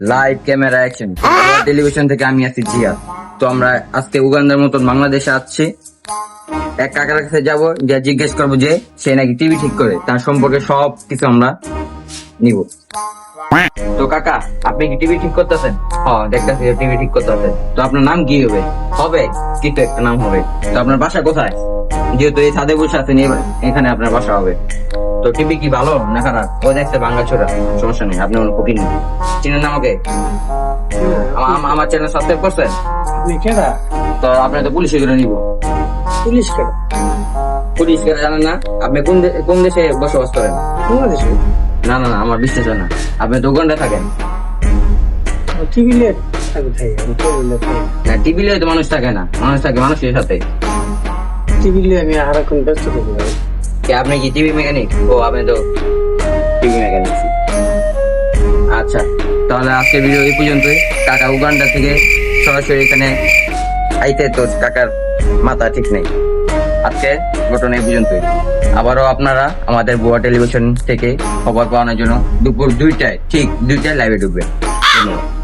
Live camera action television থেকে আমি আছি জিয়া। তো আমরা আজকে উগান্ডার মতন বাংলাদেশে আসছি এক কাকার কাছে যাব যে জিজ্ঞেস করব যে সে নাকি টিভি ঠিক করে। তার সম্পর্কে সব কিছু আমরা নিব। তো কাকা আপনি কি টিভি ঠিক করতেছেন? হ্যাঁ দেখতেছি টিভি ঠিক করতেছেন। তো আপনার নাম কি হবে? হবে? কি তো একটা নাম হবে। তো আপনার বাসা কোথায়? যেহেতু এই ছাদে বসে আছেন এখানে আপনার বাসা হবে। তো টিভি কি ভালো? না খারাপ? ও বাংলা ছোড়া। সমস্যা নেই আপনি চিনেন না আমাকে? আমা- আমা- আমার চ্যানেল সাবস্ক্রাইব করছেন? তো আপনি তো পুলিশে করে নিব। পুলিশ পুলিশ কেন জানেন না? আপনি কোন কোন দেশে বসবাস করেন? বাংলাদেশ না না না আমার বিশ্বাস না। আপনি তো উগান্ডায় থাকেন। টিভি লেট আমি থাকি আমি টিভি লেট থাকি না টিভি তো মানুষ থাকে না। মানুষ থাকে মানুষের সাথে। টিভি লিয়ে আমি সারাক্ষণ ব্যস্ত থাকি কি, আপনি কি টিভি মেকানিক? ও আপনি তো টিভি মেকানিক। আচ্ছা তাহলে আজকে ভিডিও এই পর্যন্তই। কাকা উগান্ডা থেকে সরাসরি এখানে আইতে তো কাকার মাথা ঠিক নেই। আজকে ঘটনা এই পর্যন্তই। আবারও আপনারা আমাদের বুয়া টেলিভিশন থেকে খবর পাওয়ানোর জন্য দুপুর দুইটায়, ঠিক দুইটায় লাইভে ঢুকবেন। ধন্যবাদ।